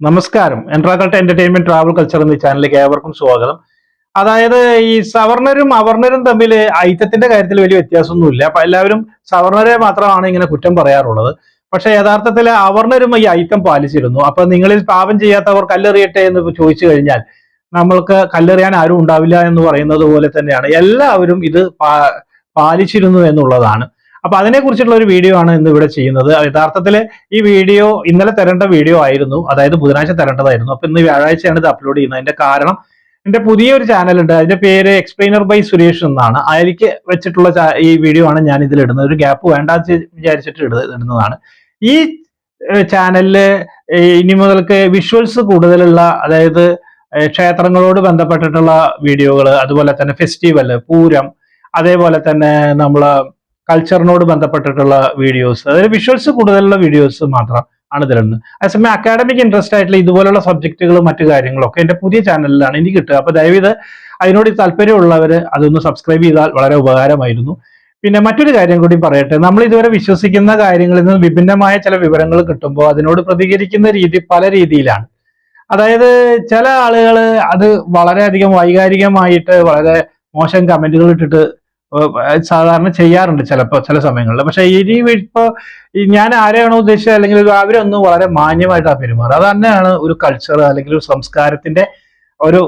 നമസ്കാരം. എൻട്രാക്കൾട്ട് entertainment travel culture എന്ന ചാനലിലേക്ക് ഏവർക്കും സ്വാഗതം. അതായത് ഈ സവർണരും അവർണരും തമ്മിൽ ഐറ്റത്തിന്റെ കാര്യത്തിൽ വലിയ വ്യത്യാസമൊന്നുമില്ല. അപ്പൊ എല്ലാവരും സവർണരെ മാത്രമാണ് ഇങ്ങനെ കുറ്റം പറയാറുള്ളത്. പക്ഷെ യഥാർത്ഥത്തിൽ അവർണരും ഈ ഐറ്റം പാലിച്ചിരുന്നു. അപ്പൊ നിങ്ങളിൽ പാപം ചെയ്യാത്തവർ കല്ലെറിയട്ടെ എന്ന് ചോദിച്ചു കഴിഞ്ഞാൽ നമ്മൾക്ക് കല്ലെറിയാൻ ആരും ഉണ്ടാവില്ല എന്ന് പറയുന്നത് പോലെ തന്നെയാണ്. എല്ലാവരും ഇത് പാലിച്ചിരുന്നു എന്നുള്ളതാണ്. അപ്പൊ അതിനെ കുറിച്ചിട്ടുള്ള ഒരു വീഡിയോ ആണ് ഇന്ന് ഇവിടെ ചെയ്യുന്നത്. യഥാർത്ഥത്തിൽ ഈ വീഡിയോ ഇന്നലെ തരേണ്ട വീഡിയോ ആയിരുന്നു. അതായത് ബുധനാഴ്ച തരേണ്ടതായിരുന്നു. അപ്പൊ ഇന്ന് വ്യാഴാഴ്ചയാണ് ഇത് അപ്ലോഡ് ചെയ്യുന്നത്. അതിന്റെ കാരണം എന്റെ പുതിയൊരു ചാനൽ ഉണ്ട്. അതിന്റെ പേര് എക്സ്പ്ലെയിനർ ബൈ സുരേഷ് എന്നാണ്. അതിലേക്ക് വെച്ചിട്ടുള്ള ഈ വീഡിയോ ആണ് ഞാൻ ഇതിൽ ഇടുന്നത്. ഒരു ഗ്യാപ്പ് വേണ്ട വിചാരിച്ചിട്ട് ഇട- ഇടുന്നതാണ്. ഈ ചാനലിൽ ഇനി മുതൽക്ക് വിഷ്വൽസ് കൂടുതലുള്ള അതായത് ക്ഷേത്രങ്ങളോട് ബന്ധപ്പെട്ടിട്ടുള്ള വീഡിയോകൾ അതുപോലെ തന്നെ ഫെസ്റ്റിവൽ പൂരം അതേപോലെ തന്നെ നമ്മൾ കൾച്ചറിനോട് ബന്ധപ്പെട്ടിട്ടുള്ള വീഡിയോസ് അതായത് വിഷ്വൽസ് കൂടുതലുള്ള വീഡിയോസ് മാത്രം ആണ് ഇതിലുള്ളത്. അതേസമയം അക്കാഡമിക് ഇൻട്രസ്റ്റ് ആയിട്ടുള്ള ഇതുപോലുള്ള സബ്ജക്റ്റുകളും മറ്റു കാര്യങ്ങളൊക്കെ എന്റെ പുതിയ ചാനലിലാണ് എനിക്ക് കിട്ടുക. അപ്പൊ ദയവീത് അതിനോട് താല്പര്യമുള്ളവർ അതൊന്ന് സബ്സ്ക്രൈബ് ചെയ്താൽ വളരെ ഉപകാരമായിരുന്നു. പിന്നെ മറ്റൊരു കാര്യം കൂടി പറയട്ടെ. നമ്മൾ ഇതുവരെ വിശ്വസിക്കുന്ന കാര്യങ്ങളിൽ നിന്ന് വിഭിന്നമായ ചില വിവരങ്ങൾ കിട്ടുമ്പോൾ അതിനോട് പ്രതികരിക്കുന്ന രീതി പല രീതിയിലാണ്. അതായത് ചില ആളുകൾ അത് വളരെയധികം വൈകാരികമായിട്ട് വളരെ മോശം കമന്റുകൾ ഇട്ടിട്ട് സാധാരണ ചെയ്യാറുണ്ട് ചിലപ്പോൾ ചില സമയങ്ങളിൽ പക്ഷെ ഇനി ഇപ്പോ ഞാൻ ആരെയാണോ ഉദ്ദേശിച്ചത്? അല്ലെങ്കിൽ അവരൊന്നും വളരെ മാന്യമായിട്ടാണ് പെരുമാറുക. അത് തന്നെയാണ് ഒരു കൾച്ചർ അല്ലെങ്കിൽ ഒരു സംസ്കാരത്തിന്റെ ഒരു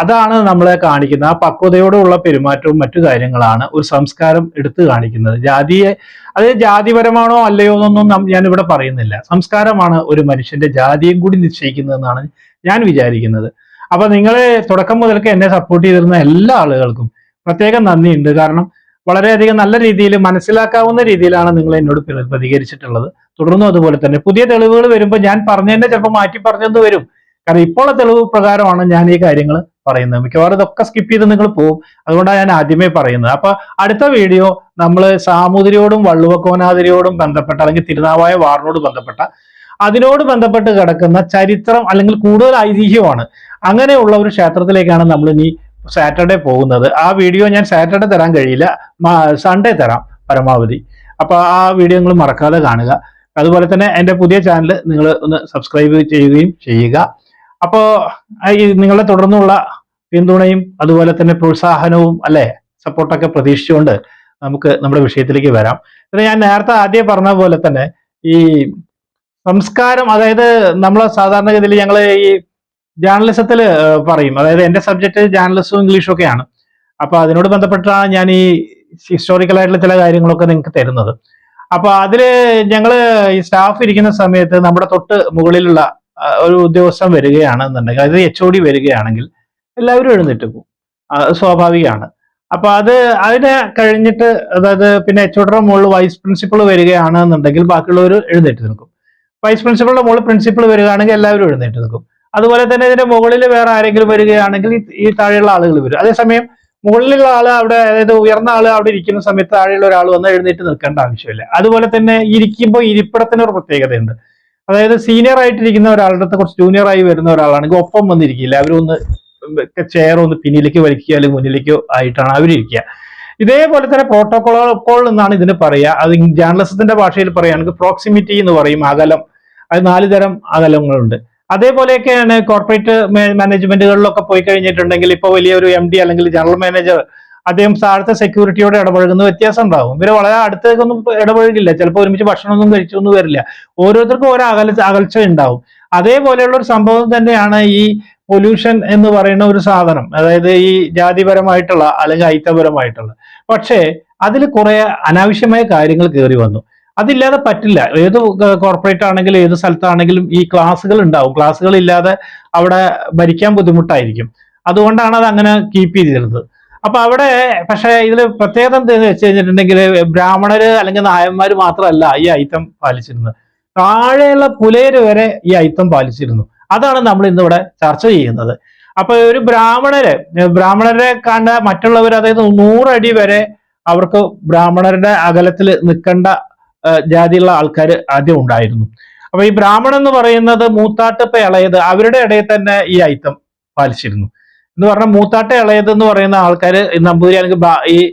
അതാണ് നമ്മളെ കാണിക്കുന്നത്. ആ പക്വതയോടുള്ള പെരുമാറ്റവും മറ്റു കാര്യങ്ങളാണ് ഒരു സംസ്കാരം എടുത്തു കാണിക്കുന്നത്. ജാതിയെ അത് ജാതിപരമാണോ അല്ലയോ എന്നൊന്നും ഞാൻ ഇവിടെ പറയുന്നില്ല. സംസ്കാരമാണ് ഒരു മനുഷ്യന്റെ ജാതിയും കൂടി നിശ്ചയിക്കുന്നതെന്നാണ് ഞാൻ വിചാരിക്കുന്നത്. അപ്പൊ നിങ്ങളെ തുടക്കം മുതൽക്ക് എന്നെ സപ്പോർട്ട് ചെയ്തിരുന്ന എല്ലാ ആളുകൾക്കും പ്രത്യേകം നന്ദിയുണ്ട്. കാരണം വളരെയധികം നല്ല രീതിയിൽ മനസ്സിലാക്കാവുന്ന രീതിയിലാണ് നിങ്ങൾ എന്നോട് പ്രതികരിച്ചിട്ടുള്ളത്. തുടർന്നും അതുപോലെ തന്നെ പുതിയ തെളിവുകൾ വരുമ്പോൾ ഞാൻ പറഞ്ഞതിന്റെ ചിലപ്പോൾ മാറ്റി പറഞ്ഞെന്ന് വരും. കാരണം ഇപ്പോൾ തെളിവ് പ്രകാരമാണ് ഞാൻ ഈ കാര്യങ്ങൾ പറയുന്നത്. മിക്കവാറും ഇതൊക്കെ സ്കിപ്പ് ചെയ്ത് നിങ്ങൾ പോകും. അതുകൊണ്ടാണ് ഞാൻ ആദ്യമേ പറയുന്നത്. അപ്പൊ അടുത്ത വീഡിയോ നമ്മൾ സാമൂതിരിയോടും വള്ളുവക്കോനാതിരിയോടും ബന്ധപ്പെട്ട അല്ലെങ്കിൽ തിരുനാവായ വാറിനോട് ബന്ധപ്പെട്ട അതിനോട് ബന്ധപ്പെട്ട് കിടക്കുന്ന ചരിത്രം അല്ലെങ്കിൽ കൂടുതൽ ഐതിഹ്യമാണ്. അങ്ങനെയുള്ള ഒരു ക്ഷേത്രത്തിലേക്കാണ് നമ്മൾ ഇനി സാറ്റർഡേ പോകുന്നത്. ആ വീഡിയോ ഞാൻ സാറ്റർഡേ തരാൻ കഴിയില്ല. സൺഡേ തരാം പരമാവധി. അപ്പൊ ആ വീഡിയോ നിങ്ങൾ മറക്കാതെ കാണുക. അതുപോലെ തന്നെ എന്റെ പുതിയ ചാനൽ നിങ്ങൾ ഒന്ന് സബ്സ്ക്രൈബ് ചെയ്യുകയും ചെയ്യുക. അപ്പോൾ ഈ നിങ്ങളെ തുടർന്നുള്ള പിന്തുണയും അതുപോലെ തന്നെ പ്രോത്സാഹനവും അല്ലെ സപ്പോർട്ടൊക്കെ പ്രതീക്ഷിച്ചുകൊണ്ട് നമുക്ക് നമ്മുടെ വിഷയത്തിലേക്ക് വരാം. പിന്നെ ഞാൻ നേരത്തെ ആദ്യം പറഞ്ഞ പോലെ തന്നെ ഈ സംസ്കാരം അതായത് നമ്മൾ സാധാരണഗതിയിൽ ഞങ്ങൾ ഈ ജേർണലിസത്തിൽ പറയും. അതായത് എന്റെ സബ്ജക്ട് ജേർണലിസവും ഇംഗ്ലീഷും ഒക്കെയാണ്. അപ്പൊ അതിനോട് ബന്ധപ്പെട്ടാണ് ഞാൻ ഈ ഹിസ്റ്റോറിക്കൽ ആയിട്ടുള്ള ചില കാര്യങ്ങളൊക്കെ നിങ്ങൾക്ക് തരുന്നത്. അപ്പൊ അതിൽ ഞങ്ങൾ ഈ സ്റ്റാഫ് ഇരിക്കുന്ന സമയത്ത് നമ്മുടെ തൊട്ട് മുകളിലുള്ള ഒരു ഉദ്യോഗസ്ഥൻ വരികയാണെന്നുണ്ടെങ്കിൽ അതായത് എച്ച് ഒ ഡി വരികയാണെങ്കിൽ എല്ലാവരും എഴുന്നേറ്റ് പോകും. സ്വാഭാവികമാണ്. അപ്പൊ അത് അതിനെ കഴിഞ്ഞിട്ട് അതായത് പിന്നെ എച്ച് ഒഡിയുടെ മുകളിൽ വൈസ് പ്രിൻസിപ്പൾ വരികയാണെന്നുണ്ടെങ്കിൽ ബാക്കിയുള്ളവർ എഴുന്നേറ്റ് നിൽക്കും. വൈസ് പ്രിൻസിപ്പളിന്റെ മുകളിൽ പ്രിൻസിപ്പൾ വരികയാണെങ്കിൽ എല്ലാവരും എഴുന്നേറ്റ് നിൽക്കും. അതുപോലെ തന്നെ ഇതിന്റെ മുകളിൽ വേറെ ആരെങ്കിലും വരികയാണെങ്കിൽ ഈ- താഴെയുള്ള ആളുകൾ വരും. അതേസമയം മുകളിലുള്ള ആൾ അവിടെ അതായത് ഉയർന്ന ആൾ അവിടെ ഇരിക്കുന്ന സമയത്ത് താഴെയുള്ള ഒരാൾ വന്ന് എഴുന്നേറ്റ് നിൽക്കേണ്ട ആവശ്യമില്ല. അതുപോലെ തന്നെ ഇരിക്കുമ്പോൾ ഇരിപ്പിടത്തിന് ഒരു പ്രത്യേകതയുണ്ട്. അതായത് സീനിയർ ആയിട്ടിരിക്കുന്ന ഒരാളുടെ അടുത്ത് കുറച്ച് ജൂനിയർ ആയി വരുന്ന ഒരാളാണെങ്കിൽ ഒപ്പം വന്നിരിക്കില്ല. അവരൊന്ന് ചെയർ ഒന്ന് പിന്നിലേക്ക് വലിക്കുക അല്ലെങ്കിൽ മുന്നിലേക്ക് ആയിട്ടാണ് അവരിരിക്കുക. ഇതേപോലെ തന്നെ പ്രോട്ടോകോൾ എന്നാണ് ഇതിന് പറയുക. അത് ജേർണലിസത്തിന്റെ ഭാഷയിൽ പറയുകയാണെങ്കിൽ പ്രോക്സിമിറ്റി എന്ന് പറയും. അകലം. അത് നാല് തരം അകലങ്ങളുണ്ട്. അതേപോലെയൊക്കെയാണ് കോർപ്പറേറ്റ് മാനേജ്മെന്റുകളിലൊക്കെ പോയി കഴിഞ്ഞിട്ടുണ്ടെങ്കിൽ ഇപ്പോൾ വലിയൊരു എം ഡി അല്ലെങ്കിൽ ജനറൽ മാനേജർ അദ്ദേഹം താഴത്തെ സെക്യൂരിറ്റിയോട് ഇടപഴകുന്ന വ്യത്യാസം ഉണ്ടാവും. ഇവർ വളരെ അടുത്തേക്കൊന്നും ഇടപഴകില്ല. ചിലപ്പോൾ ഒരുമിച്ച് ഭക്ഷണമൊന്നും കഴിച്ചൊന്നും വരില്ല. ഓരോരുത്തർക്കും ഓരോ അകല അകൽച്ച ഉണ്ടാവും. അതേപോലെയുള്ള ഒരു സംഭവം തന്നെയാണ് ഈ പൊല്യൂഷൻ എന്ന് പറയുന്ന ഒരു സാധനം. അതായത് ഈ ജാതിപരമായിട്ടുള്ള അല്ലെങ്കിൽ ഐത്തപരമായിട്ടുള്ള പക്ഷേ അതിൽ കുറെ അനാവശ്യമായ കാര്യങ്ങൾ കയറി വന്നു. അതില്ലാതെ പറ്റില്ല. ഏത് കോർപ്പറേറ്റ് ആണെങ്കിലും ഏത് സ്ഥലത്താണെങ്കിലും ഈ ക്ലാസ്സുകൾ ഉണ്ടാവും. ക്ലാസ്സുകൾ ഇല്ലാതെ അവിടെ ഭരിക്കാൻ ബുദ്ധിമുട്ടായിരിക്കും. അതുകൊണ്ടാണ് അത് അങ്ങനെ കീപ്പ് ചെയ്തിരുന്നത്. അപ്പൊ അവിടെ പക്ഷെ ഇതിൽ പ്രത്യേകത എന്താണെന്ന് വെച്ച് കഴിഞ്ഞിട്ടുണ്ടെങ്കിൽ ബ്രാഹ്മണര് അല്ലെങ്കിൽ നായന്മാർ മാത്രമല്ല ഈ ഐത്തം പാലിച്ചിരുന്നത്. താഴെയുള്ള പുലയര് വരെ ഈ ഐത്തം പാലിച്ചിരുന്നു. അതാണ് നമ്മൾ ഇന്നിവിടെ ചർച്ച ചെയ്യുന്നത്. അപ്പൊ ഒരു ബ്രാഹ്മണര് ബ്രാഹ്മണരെ കണ്ട മറ്റുള്ളവർ അതായത് നൂറടി വരെ അവർക്ക് ബ്രാഹ്മണരുടെ അകലത്തിൽ നിൽക്കേണ്ട ജാതിയുള്ള ആൾക്കാർ ആദ്യം ഉണ്ടായിരുന്നു. അപ്പൊ ഈ ബ്രാഹ്മണൻ എന്ന് പറയുന്നത് മൂത്താട്ടപ്പ ഇളയത് അവരുടെ ഇടയിൽ തന്നെ ഈ ഐത്തം പാലിച്ചിരുന്നു. എന്ന് പറഞ്ഞാൽ മൂത്താട്ട ഇളയത് എന്ന് പറയുന്ന ആൾക്കാർ നമ്പൂതിരി അല്ലെങ്കിൽ ബ്രാ- ഈ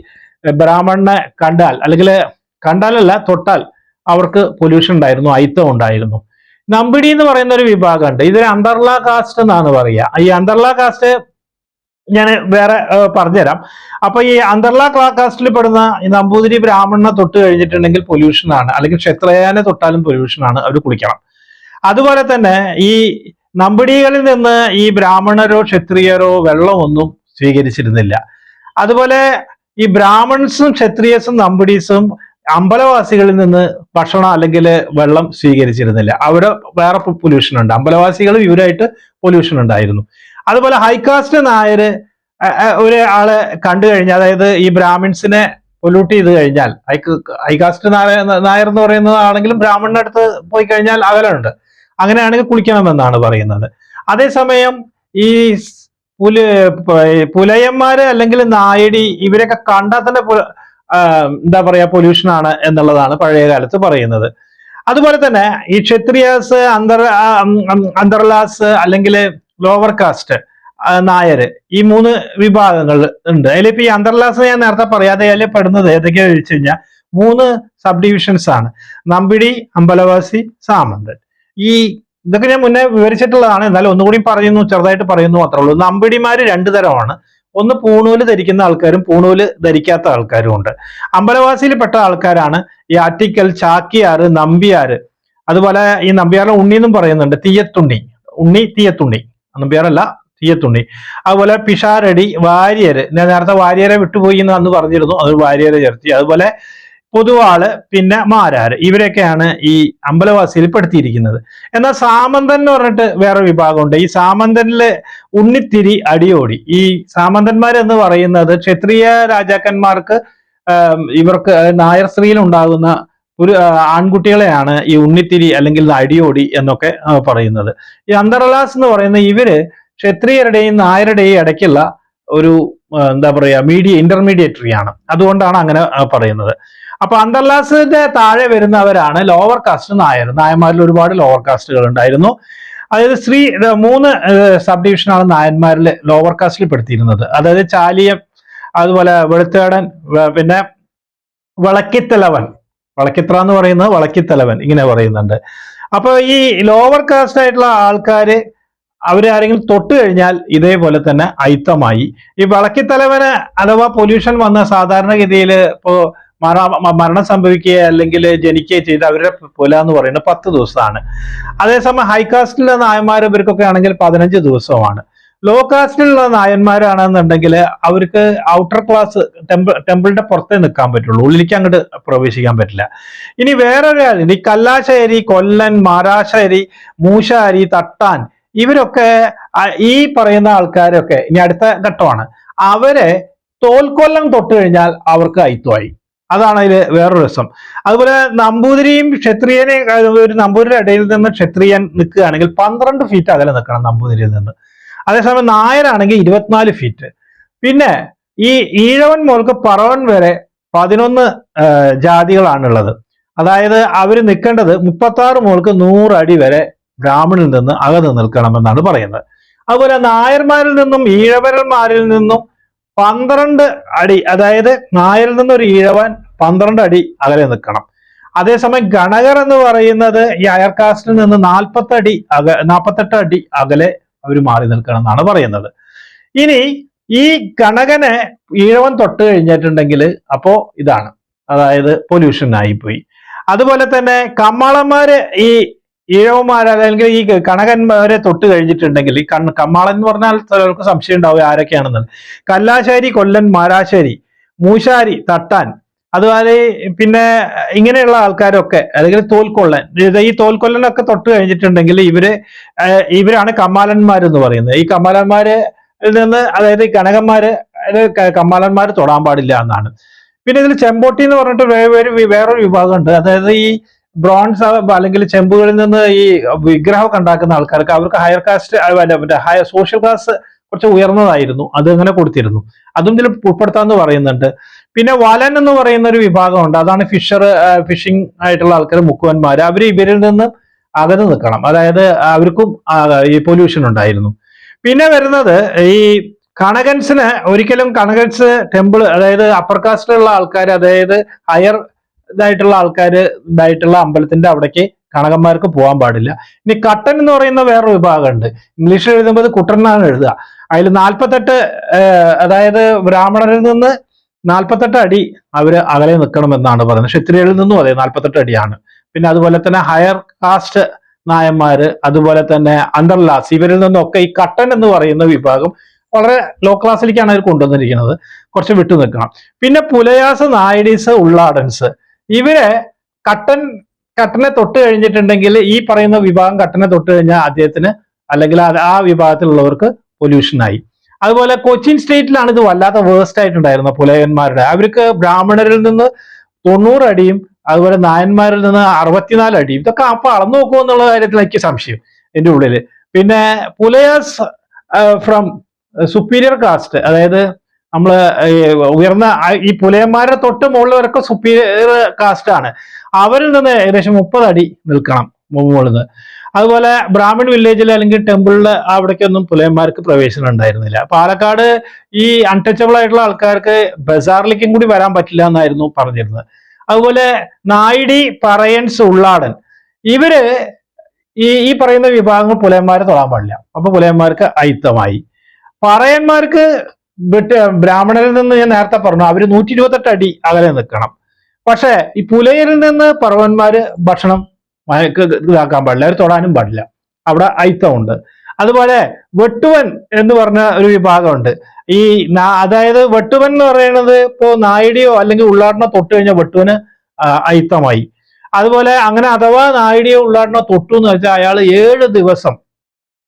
ബ്രാഹ്മണനെ കണ്ടാൽ അല്ലെങ്കിൽ കണ്ടാലല്ല തൊട്ടാൽ അവർക്ക് പൊല്യൂഷൻ ഉണ്ടായിരുന്നു ഐത്തം ഉണ്ടായിരുന്നു. നമ്പിടി എന്ന് പറയുന്ന ഒരു വിഭാഗമുണ്ട്. ഇതൊരു അന്തർലാ കാസ്റ്റ് എന്നാണ് പറയുക. ഈ അന്തർലാ കാസ്റ്റ് ഞാൻ വേറെ പറഞ്ഞുതരാം. അപ്പൊ ഈ അന്തർല കാസ്റ്റിൽ പെടുന്ന ഈ നമ്പൂതിരി ബ്രാഹ്മണനെ തൊട്ട് കഴിഞ്ഞിട്ടുണ്ടെങ്കിൽ പൊല്യൂഷൻ ആണ്. അല്ലെങ്കിൽ ക്ഷത്രയാനെ തൊട്ടാലും പൊല്യൂഷൻ ആണ് അവർ കുളിക്കണം. അതുപോലെ തന്നെ ഈ നമ്പടികളിൽ നിന്ന് ഈ ബ്രാഹ്മണരോ ക്ഷത്രിയരോ വെള്ളമൊന്നും സ്വീകരിച്ചിരുന്നില്ല. അതുപോലെ ഈ ബ്രാഹ്മൺസും ക്ഷത്രിയസും നമ്പിടീസും അമ്പലവാസികളിൽ നിന്ന് ഭക്ഷണം അല്ലെങ്കിൽ വെള്ളം സ്വീകരിച്ചിരുന്നില്ല. അവിടെ വേറെ പൊല്യൂഷൻ ഉണ്ട്. അമ്പലവാസികൾ ഇവരായിട്ട് പൊല്യൂഷൻ ഉണ്ടായിരുന്നു. അതുപോലെ ഹൈകാസ്റ്റ് നായര് ഒരു ആളെ കണ്ടു കഴിഞ്ഞാൽ അതായത് ഈ ബ്രാഹ്മിൺസിനെ പൊല്യൂട്ട് ചെയ്ത് കഴിഞ്ഞാൽ ഹൈകാസ്റ്റ് നായർ നായർ എന്ന് പറയുന്നതാണെങ്കിലും ബ്രാഹ്മണന്റെ അടുത്ത് പോയി കഴിഞ്ഞാൽ അകലുണ്ട് അങ്ങനെയാണെങ്കിൽ കുളിക്കണമെന്നാണ് പറയുന്നത്. അതേസമയം ഈ പുല പുലയന്മാര് അല്ലെങ്കിൽ നായടി ഇവരൊക്കെ കണ്ടാൽ തന്നെ എന്താ പറയാ പൊല്യൂഷൻ ആണ് എന്നുള്ളതാണ് പഴയ കാലത്ത് പറയുന്നത്. അതുപോലെ തന്നെ ഈ ക്ഷത്രിയാസ് അന്തർ അന്തർലാസ് അല്ലെങ്കിൽ ലോവർ കാസ്റ്റ് നായർ ഈ മൂന്ന് വിഭാഗങ്ങൾ ഉണ്ട്. അതിലിപ്പോ ഈ അന്തർലാസ് ഞാൻ നേരത്തെ പറയാതെ അതിൽ പെടുന്നത് ഏതൊക്കെയാ ചോദിച്ചു കഴിഞ്ഞാൽ മൂന്ന് സബ് ഡിവിഷൻസ് ആണ്. നമ്പിടി അമ്പലവാസി സാമന്തൻ. ഈ ഇതൊക്കെ ഞാൻ മുന്നേ വിവരിച്ചിട്ടുള്ളതാണ്. എന്നാലും ഒന്നുകൂടി പറയുന്നു ചെറുതായിട്ട് പറയുന്നു മാത്രമേ ഉള്ളൂ. നമ്പിടിമാര് രണ്ടു തരമാണ്. ഒന്ന് പൂണൂൽ ധരിക്കുന്ന ആൾക്കാരും പൂണൂൽ ധരിക്കാത്ത ആൾക്കാരും ഉണ്ട്. അമ്പലവാസിയിൽപ്പെട്ട ആൾക്കാരാണ് ഈ ആറ്റിക്കൽ ചാക്കിയാർ നമ്പിയാർ അതുപോലെ ഈ നമ്പിയാറിന് ഉണ്ണി എന്നും പറയുന്നുണ്ട്. തീയത്തുണ്ണി. ഉണ്ണി തീയത്തുണ്ണി. നമ്പിയാറല്ല തീയത്തുണ്ണി. അതുപോലെ പിഷാരടി വാര്യര്. ഞാൻ നേരത്തെ വാര്യരെ വിട്ടുപോയി എന്ന് അന്ന് പറഞ്ഞിരുന്നു. അത് വാര്യരെ ചേർത്തി. അതുപോലെ പൊതുവാൾ പിന്നെ മാരാര്. ഇവരൊക്കെയാണ് ഈ അമ്പലവാസിയിൽ പെടുത്തിയിരിക്കുന്നത്. എന്നാൽ സാമന്തൻ എന്ന് പറഞ്ഞിട്ട് വേറെ വിഭാഗമുണ്ട്. ഈ സാമന്തനിൽ ഉണ്ണിത്തിരി അടിയോടി. ഈ സാമന്തന്മാർ എന്ന് പറയുന്നത് ക്ഷത്രിയ രാജാക്കന്മാർക്ക് ഇവർക്ക് നായർ സ്ത്രീയിൽ ഉണ്ടാകുന്ന ഒരു ആൺകുട്ടികളെയാണ് ഈ ഉണ്ണിത്തിരി അല്ലെങ്കിൽ അടിയോടി എന്നൊക്കെ പറയുന്നത്. ഈ അന്തർലാസ് എന്ന് പറയുന്ന ഇവർ ക്ഷത്രിയരുടെയും നായരുടെയും ഇടയ്ക്കുള്ള ഒരു എന്താ പറയാ മീഡിയ ഇന്റർമീഡിയറ്ററി ആണ്. അതുകൊണ്ടാണ് അങ്ങനെ പറയുന്നത്. അപ്പൊ അന്തർലാസിന്റെ താഴെ വരുന്നവരാണ് ലോവർ കാസ്റ്റ് നായർ. നായന്മാരിൽ ഒരുപാട് ലോവർ കാസ്റ്റുകൾ ഉണ്ടായിരുന്നു. അതായത് സ്ത്രീ മൂന്ന് സബ് ഡിവിഷനാണ് നായന്മാരിൽ ലോവർ കാസ്റ്റിൽ പെടുത്തിയിരുന്നത്. അതായത് ചാലിയം അതുപോലെ വെളുത്തേടൻ പിന്നെ വളക്കിത്തലവൻ വളക്കിത്ര എന്ന് പറയുന്നത് വളക്കിത്തലവൻ ഇങ്ങനെ പറയുന്നുണ്ട്. അപ്പൊ ഈ ലോവർ കാസ്റ്റ് ആയിട്ടുള്ള ആൾക്കാര് അവരാരെങ്കിലും തൊട്ട് കഴിഞ്ഞാൽ ഇതേപോലെ തന്നെ അയിത്തമായി. ഈ വളക്കിത്തലവന് അഥവാ പൊല്യൂഷൻ വന്ന സാധാരണഗതിയിൽ ഇപ്പോ മര മരണം സംഭവിക്കുക അല്ലെങ്കിൽ ജനിക്കുകയോ ചെയ്ത് അവരുടെ പുല എന്ന് പറയുന്നത് പത്ത് ദിവസമാണ്. അതേസമയം ഹൈകാസ്റ്റിലെ നായന്മാരും ഇവർക്കൊക്കെ ആണെങ്കിൽ പതിനഞ്ച് ദിവസമാണ്. ലോ കാസ്റ്റിലുള്ള നായന്മാരാണെന്നുണ്ടെങ്കിൽ അവർക്ക് ഔട്ടർ ക്ലാസ് ടെമ്പിൾ ടെമ്പിളിന്റെ പുറത്തേ നിൽക്കാൻ പറ്റുള്ളൂ. ഉള്ളിലേക്ക് അങ്ങോട്ട് പ്രവേശിക്കാൻ പറ്റില്ല. ഇനി വേറൊരാൾ ഈ കല്ലാശ്ശേരി കൊല്ലൻ മാരാശ്ശേരി മൂശാരി തട്ടാൻ ഇവരൊക്കെ ഈ പറയുന്ന ആൾക്കാരൊക്കെ ഇനി അടുത്ത ഘട്ടമാണ്. അവരെ തോൽക്കൊല്ലം തൊട്ട് കഴിഞ്ഞാൽ അവർക്ക് അയിത്വമായി. അതാണ് അതിൽ വേറൊരു രസം. അതുപോലെ നമ്പൂതിരിയും ക്ഷത്രിയനെയും ഒരു നമ്പൂതിരിയുടെ ഇടയിൽ നിന്ന് ക്ഷത്രിയൻ നിൽക്കുകയാണെങ്കിൽ പന്ത്രണ്ട് ഫീറ്റ് അകലെ നിൽക്കണം നമ്പൂതിരിയിൽ നിന്ന്. അതേസമയം നായരാണെങ്കിൽ ഇരുപത്തിനാല് ഫീറ്റ് പിന്നെ ഈ ഈഴവൻ മുതൽക്ക് പറവൻ വരെ പതിനൊന്ന് ജാതികളാണുള്ളത്. അതായത് അവർ നിൽക്കേണ്ടത് മുപ്പത്തി ആറ് മുതൽക്ക് നൂറ് അടി വരെ ബ്രാഹ്മണിൽ നിന്ന് അകന്ന് നിൽക്കണമെന്നാണ് പറയുന്നത്. അതുപോലെ നായർമാരിൽ നിന്നും ഈഴവരന്മാരിൽ നിന്നും പന്ത്രണ്ട് അടി അതായത് നായരിൽ നിന്ന് ഒരു ഈഴവൻ പന്ത്രണ്ട് അടി അകലെ നിൽക്കണം. അതേസമയം ഗണകർ എന്ന് പറയുന്നത് ഈ അയർ കാസ്റ്റിൽ നിന്ന് നാൽപ്പത്തടി അക നാൽപ്പത്തെട്ട് അടി അകലെ അവർ മാറി നിൽക്കണം എന്നാണ് പറയുന്നത്. ഇനി ഈ ഗണകനെ ഈഴവൻ തൊട്ട് കഴിഞ്ഞിട്ടുണ്ടെങ്കിൽ അപ്പോ ഇതാണ്. അതായത് പൊല്യൂഷൻ ആയിപ്പോയി. അതുപോലെ തന്നെ കമ്മാളന്മാര് ഈ ഈഴവന്മാർ അല്ലെങ്കിൽ ഈ കണകന്മാരെ തൊട്ട് കഴിഞ്ഞിട്ടുണ്ടെങ്കിൽ ഈ കണ് കമ്മാളൻ എന്ന് പറഞ്ഞാൽ ചിലർക്ക് സംശയം ഉണ്ടാവും ആരൊക്കെയാണെന്ന്. കല്ലാശ്ശേരി കൊല്ലൻ മാരാശ്ശേരി മൂശാരി തട്ടാൻ അതുപോലെ പിന്നെ ഇങ്ങനെയുള്ള ആൾക്കാരൊക്കെ അല്ലെങ്കിൽ തോൽക്കൊള്ളൻ. ഈ തോൽക്കൊല്ലനൊക്കെ തൊട്ട് കഴിഞ്ഞിട്ടുണ്ടെങ്കിൽ ഇവർ ഇവരാണ് കമ്മാലന്മാർ എന്ന് പറയുന്നത്. ഈ കമ്മാലന്മാര് നിന്ന് അതായത് ഈ കനകന്മാര് കമാലന്മാർ തൊടാൻ പാടില്ല എന്നാണ്. പിന്നെ ഇതിൽ ചെമ്പോട്ടി എന്ന് പറഞ്ഞിട്ട് വേറൊരു ഒരു വി- വേറൊരു വിഭാഗമുണ്ട്. അതായത് ഈ ബ്രോൺസ് അല്ലെങ്കിൽ ചെമ്പുകളിൽ നിന്ന് ഈ വിഗ്രഹമൊക്കെ ഉണ്ടാക്കുന്ന ആൾക്കാർക്ക് അവർക്ക് ഹയർ കാസ്റ്റ് മറ്റേ ഹയർ സോഷ്യൽ ക്ലാസ് കുറച്ച് ഉയർന്നതായിരുന്നു. അത് അങ്ങനെ കൊടുത്തിരുന്നു. അതും ഇതിൽ ഉൾപ്പെടുത്താന്ന് പറയുന്നുണ്ട്. പിന്നെ വലൻ എന്ന് പറയുന്ന ഒരു വിഭാഗമുണ്ട്. അതാണ് ഫിഷർ ഫിഷിംഗ് ആയിട്ടുള്ള ആൾക്കാർ മുക്കുവന്മാർ അവർ ഇവരിൽ നിന്ന് അകന്നു നിൽക്കണം. അതായത് അവർക്കും ഈ പൊല്യൂഷൻ ഉണ്ടായിരുന്നു. പിന്നെ വരുന്നത് ഈ കണകൻസിന് ഒരിക്കലും കണകൻസ് ടെമ്പിൾ അതായത് അപ്പർ കാസ്റ്റിലുള്ള ആൾക്കാർ അതായത് ഹയർ ഇതായിട്ടുള്ള ആൾക്കാർ ഇതായിട്ടുള്ള അമ്പലത്തിന്റെ അവിടേക്ക് കണകന്മാർക്ക് പോകാൻ പാടില്ല. ഇനി കട്ടൻ എന്ന് പറയുന്ന വേറൊരു വിഭാഗമുണ്ട്. ഇംഗ്ലീഷിൽ എഴുതുമ്പോൾ കുട്ടൻ എഴുതുക. അതിൽ നാൽപ്പത്തെട്ട് അതായത് ബ്രാഹ്മണരിൽ നിന്ന് നാൽപ്പത്തെട്ട് അടി അവർ അകലെ നിൽക്കണമെന്നാണ് പറയുന്നത്. ക്ഷത്രിയരിൽ നിന്നും അതെ നാൽപ്പത്തെട്ട് അടിയാണ്. പിന്നെ അതുപോലെ തന്നെ ഹയർ കാസ്റ്റ് നായന്മാര് അതുപോലെ തന്നെ അണ്ടർലാസ് ഇവരിൽ നിന്നൊക്കെ ഈ കട്ടൻ എന്ന് പറയുന്ന വിഭാഗം വളരെ ലോ ക്ലാസ്സിലേക്കാണ് അവർ കൊണ്ടുവന്നിരിക്കുന്നത്. കുറച്ച് വിട്ടു നിൽക്കണം. പിന്നെ പുലയാസ് നായഡീസ് ഉള്ളാടൻസ് ഇവരെ കട്ടൻ കട്ടനെ തൊട്ട് കഴിഞ്ഞിട്ടുണ്ടെങ്കിൽ ഈ പറയുന്ന വിഭാഗം കട്ടനെ തൊട്ട് കഴിഞ്ഞാൽ അദ്ദേഹത്തിന് അല്ലെങ്കിൽ ആ വിഭാഗത്തിലുള്ളവർക്ക് പൊല്യൂഷനായി അതുപോലെ കൊച്ചിൻ സ്റ്റേറ്റിലാണ് ഇത് വല്ലാത്ത വേഴ്സ്റ്റ് ആയിട്ടുണ്ടായിരുന്നത് പുലയന്മാരുടെ. അവർക്ക് ബ്രാഹ്മണരിൽ നിന്ന് തൊണ്ണൂറ് അടിയും അതുപോലെ നായന്മാരിൽ നിന്ന് അറുപത്തിനാല് അടിയും. ഇതൊക്കെ അപ്പൊ അളന്നു നോക്കുമോ എന്നുള്ള കാര്യത്തിൽ എനിക്ക് സംശയം എന്റെ ഉള്ളിൽ. പിന്നെ പുലയാസ് ഫ്രം സുപ്പീരിയർ കാസ്റ്റ് അതായത് നമ്മൾ ഉയർന്ന ഈ പുലയന്മാരുടെ തൊട്ട് മുകളിലവരൊക്കെ സുപ്പീരിയർ കാസ്റ്റ് ആണ്. അവരിൽ നിന്ന് ഏകദേശം മുപ്പത് അടി നിൽക്കണം മുകളിൽ നിന്ന്. അതുപോലെ ബ്രാഹ്മിൺ വില്ലേജിൽ അല്ലെങ്കിൽ ടെമ്പിളിൽ അവിടേക്കൊന്നും പുലയന്മാർക്ക് പ്രവേശനം ഉണ്ടായിരുന്നില്ല. പാലക്കാട് ഈ അൺടച്ചബിൾ ആയിട്ടുള്ള ആൾക്കാർക്ക് ബസാറിലേക്കും കൂടി വരാൻ പറ്റില്ല എന്നായിരുന്നു പറഞ്ഞിരുന്നത്. അതുപോലെ നായിഡി പറയൻസ് ഉള്ളാടൻ ഇവർ ഈ ഈ പറയുന്ന വിഭാഗങ്ങൾ പുലയന്മാരെ തൊടാൻ പാടില്ല. അപ്പൊ പുലയന്മാർക്ക് അയിത്തമായി. പറയന്മാർക്ക് ബ്രാഹ്മണരിൽ നിന്ന് ഞാൻ നേരത്തെ പറഞ്ഞു അവർ നൂറ്റി ഇരുപത്തെട്ട് അടി അകലെ നിൽക്കണം. പക്ഷേ ഈ പുലയരിൽ നിന്ന് പറവന്മാര് ഭക്ഷണം മയക്ക് ഇതാക്കാൻ പാടില്ല. അവർ തൊടാനും പാടില്ല. അവിടെ അയിത്തമുണ്ട് അതുപോലെ വെട്ടുവൻ എന്ന് പറഞ്ഞ ഒരു വിഭാഗമുണ്ട്. ഈ അതായത് വെട്ടുവൻ എന്ന് പറയുന്നത് ഇപ്പോ നായിഡിയോ അല്ലെങ്കിൽ ഉള്ളാടിനോ തൊട്ട് കഴിഞ്ഞാൽ വെട്ടുവന് അയിത്തമായി. അതുപോലെ അങ്ങനെ അഥവാ നായിഡിയോ ഉള്ളാടിനോ തൊട്ടു എന്ന് വെച്ചാൽ അയാൾ ഏഴ് ദിവസം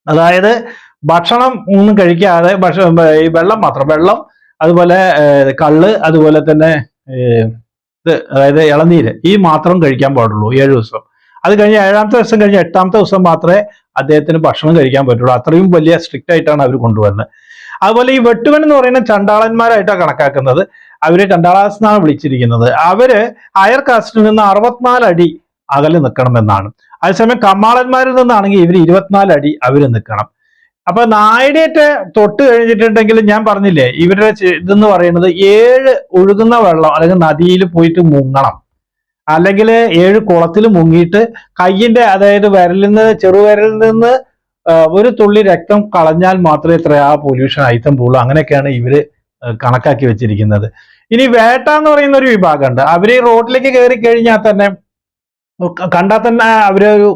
അതായത് ഭക്ഷണം ഒന്നും കഴിക്കാതെ ഭക്ഷണം ഈ വെള്ളം മാത്രം വെള്ളം അതുപോലെ കള്ള് അതുപോലെ തന്നെ അതായത് ഇളനീര് ഈ മാത്രം കഴിക്കാൻ പാടുള്ളൂ ഏഴ് ദിവസം. അത് കഴിഞ്ഞ് ഏഴാമത്തെ ദിവസം കഴിഞ്ഞ് എട്ടാമത്തെ ദിവസം മാത്രമേ അദ്ദേഹത്തിന് ഭക്ഷണം കഴിക്കാൻ പറ്റുള്ളൂ. അത്രയും വലിയ സ്ട്രിക്റ്റ് ആയിട്ടാണ് അവർ കൊണ്ടുവന്നത് അതുപോലെ ഈ വെട്ടുവൻ എന്ന് പറയുന്ന ചണ്ടാളന്മാരായിട്ടാണ് കണക്കാക്കുന്നത്. അവരെ ചണ്ടാളാസ് എന്നാണ് വിളിച്ചിരിക്കുന്നത്. അവർ അയർ കാസ്റ്റിൽ നിന്ന് അറുപത്തിനാല് അടി അകലെ നിൽക്കണമെന്നാണ് അതേസമയം കമ്മാളന്മാരിൽ നിന്നാണെങ്കിൽ ഇവർ ഇരുപത്തിനാല് അടി അവർ നിൽക്കണം അപ്പൊ നായിഡേറ്റ് തൊട്ട് കഴിഞ്ഞിട്ടുണ്ടെങ്കിൽ ഞാൻ പറഞ്ഞില്ലേ ഇവരുടെ ഇതെന്ന് പറയുന്നത് ഏഴ് ഒഴുകുന്ന വെള്ളം അല്ലെങ്കിൽ നദിയിൽ പോയിട്ട് മുങ്ങണം. അല്ലെങ്കിൽ ഏഴ് കുളത്തിൽ മുങ്ങിയിട്ട് കയ്യിന്റെ അതായത് വിരലിൽ നിന്ന് ചെറുവിരലിൽ നിന്ന് ഒരു തുള്ളി രക്തം കളഞ്ഞാൽ മാത്രമേ ഇത്ര ആ പൊല്യൂഷൻ ഐറ്റം പോളൂ അങ്ങനെയൊക്കെയാണ് ഇവർ കണക്കാക്കി വെച്ചിരിക്കുന്നത്. ഇനി വേട്ട എന്ന് പറയുന്ന ഒരു വിഭാഗമുണ്ട്. അവർ റോഡിലേക്ക് കയറി കഴിഞ്ഞാൽ തന്നെ കണ്ടാൽ തന്നെ അവർ ഒരു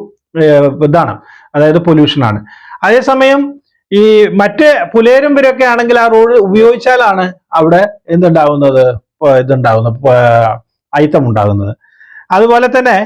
ഇതാണ്. അതായത് പൊല്യൂഷനാണ് അതേസമയം ഈ മറ്റ് പുലേരും വരെയൊക്കെ ആണെങ്കിൽ ആ റോഡ് ഉപയോഗിച്ചാലാണ് അവിടെ എന്തുണ്ടാവുന്നത് ഇതുണ്ടാവുന്നത് ഐത്തം ഉണ്ടാകുന്നത്. അതുപോലെ തന്നെ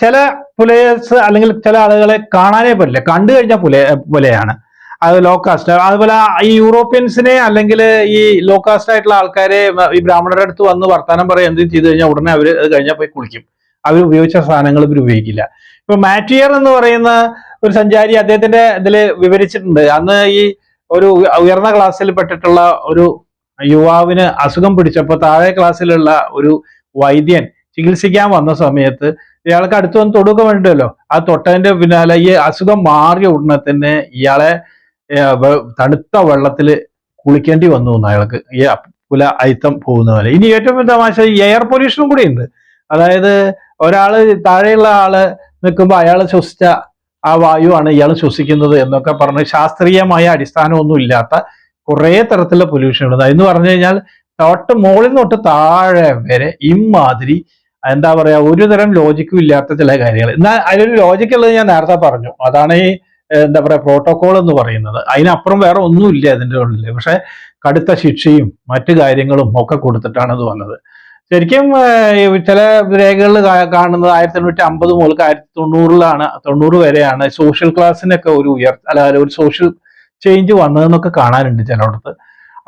ചില പുലേഴ്സ് അല്ലെങ്കിൽ ചില ആളുകളെ കാണാനേ പറ്റില്ല. കണ്ടു കഴിഞ്ഞാൽ പുല പുലയാണ്. അത് ലോ കാസ്റ്റ് അതുപോലെ ഈ യൂറോപ്യൻസിനെ അല്ലെങ്കിൽ ഈ ലോ കാസ്റ്റ് ആയിട്ടുള്ള ആൾക്കാരെ ഈ ബ്രാഹ്മണരുടെ അടുത്ത് വന്ന് വർത്താനം പറയുക എന്തും ചെയ്തു കഴിഞ്ഞാൽ ഉടനെ അവർ അത് കഴിഞ്ഞാൽ പോയി കുളിക്കും. അവർ ഉപയോഗിച്ച സാധനങ്ങൾ ഇവർ ഉപയോഗിക്കില്ല. ഇപ്പൊ മാറ്റിയർ എന്ന് പറയുന്ന ഒരു സഞ്ചാരി അദ്ദേഹത്തിന്റെ ഇതിൽ വിവരിച്ചിട്ടുണ്ട്. അന്ന് ഈ ഒരു ഉയർന്ന ക്ലാസ്സിൽ പെട്ടിട്ടുള്ള ഒരു യുവാവിന് അസുഖം പിടിച്ചപ്പോൾ താഴെ ക്ലാസ്സിലുള്ള ഒരു വൈദ്യൻ ചികിത്സിക്കാൻ വന്ന സമയത്ത് ഇയാൾക്ക് അടുത്ത് വന്ന് തൊടുക വേണ്ടല്ലോ ആ തൊട്ടതിന്റെ പിന്നാലെ ഈ അസുഖം മാറിയ ഉടനെ തന്നെ ഇയാളെ തണുത്ത വെള്ളത്തിൽ കുളിക്കേണ്ടി വന്നു അയാൾക്ക് ഈ പുല അയിത്തം പോകുന്ന പോലെ. ഇനി ഏറ്റവും തമാശ എയർ പൊല്യൂഷനും കൂടി ഉണ്ട്. അതായത് ഒരാൾ താഴെയുള്ള ആൾ നിൽക്കുമ്പോൾ അയാൾ ശ്വസിച്ച ആ വായുവാണ് ഇയാൾ ശ്വസിക്കുന്നത് എന്നൊക്കെ പറഞ്ഞ് ശാസ്ത്രീയമായ അടിസ്ഥാനമൊന്നും ഇല്ലാത്ത കുറേ തരത്തിലുള്ള പൊല്യൂഷൻ ഉണ്ട് എന്ന് പറഞ്ഞു കഴിഞ്ഞാൽ തൊട്ട് മുകളിൽ തൊട്ട് താഴെ വരെ ഇമാതിരി എന്താ പറയാ ഒരു തരം ലോജിക്കും ഇല്ലാത്ത ചില കാര്യങ്ങൾ. എന്നാൽ അതിലൊരു ലോജിക്ക് ഉള്ളത് ഞാൻ നേരത്തെ പറഞ്ഞു. അതാണ് ഈ എന്താ പറയാ പ്രോട്ടോകോൾ എന്ന് പറയുന്നത്. അതിനപ്പുറം വേറെ ഒന്നുമില്ല അതിന്റെ ഉള്ളിൽ പക്ഷെ കടുത്ത ശിക്ഷയും മറ്റു കാര്യങ്ങളും ഒക്കെ കൊടുത്തിട്ടാണ് ഇത് വന്നത്. ശരിക്കും ചില രേഖകളിൽ കാണുന്നത് ആയിരത്തി എണ്ണൂറ്റി അമ്പത് മുതൽക്ക് ആയിരത്തി തൊണ്ണൂറിലാണ് തൊണ്ണൂറ് വരെയാണ് സോഷ്യൽ ക്ലാസ്സിനൊക്കെ ഒരു ഉയർ അല്ല ഒരു സോഷ്യൽ ചേഞ്ച് വന്നതെന്നൊക്കെ കാണാനുണ്ട് ചിലയിടത്ത്.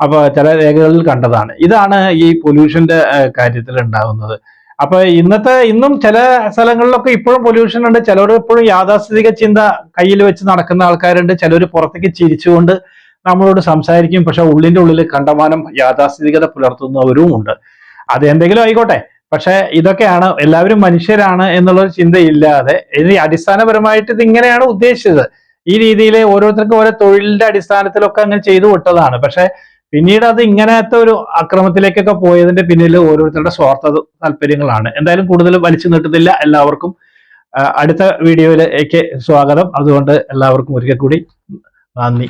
അപ്പൊ ചില രേഖകളിൽ കണ്ടതാണ്. ഇതാണ് ഈ പൊല്യൂഷന്റെ കാര്യത്തിൽ ഉണ്ടാകുന്നത് അപ്പൊ ഇന്നത്തെ ഇന്നും ചില സ്ഥലങ്ങളിലൊക്കെ ഇപ്പോഴും പൊല്യൂഷൻ ഉണ്ട്. ചിലർ ഇപ്പോഴും യാഥാസ്ഥിതിക ചിന്ത കയ്യിൽ വെച്ച് നടക്കുന്ന ആൾക്കാരുണ്ട്. ചിലർ പുറത്തേക്ക് ചിരിച്ചുകൊണ്ട് നമ്മളോട് സംസാരിക്കും. പക്ഷെ ഉള്ളിന്റെ ഉള്ളിൽ കണ്ടമാനം യാഥാസ്ഥിതികത പുലർത്തുന്നവരും ഉണ്ട്. അത് എന്തെങ്കിലും ആയിക്കോട്ടെ. പക്ഷെ ഇതൊക്കെയാണ് എല്ലാവരും മനുഷ്യരാണ് എന്നുള്ളൊരു ചിന്തയില്ലാതെ ഇനി അടിസ്ഥാനപരമായിട്ട് ഇതിങ്ങനെയാണ് ഉദ്ദേശിച്ചത്. ഈ രീതിയിൽ ഓരോരുത്തർക്കും ഓരോ തൊഴിലിന്റെ അടിസ്ഥാനത്തിലൊക്കെ അങ്ങനെ ചെയ്തു വിട്ടതാണ്. പക്ഷെ പിന്നീട് അത് ഇങ്ങനത്തെ ഒരു അക്രമത്തിലേക്കൊക്കെ പോയതിന്റെ പിന്നിൽ ഓരോരുത്തരുടെ സ്വാർത്ഥ താല്പര്യങ്ങളാണ്. എന്തായാലും കൂടുതൽ വലിച്ചു നീട്ടുന്നില്ല. എല്ലാവർക്കും അടുത്ത വീഡിയോയിലേക്ക് സ്വാഗതം. അതുകൊണ്ട് എല്ലാവർക്കും ഒരിക്കൽ കൂടി നന്ദി.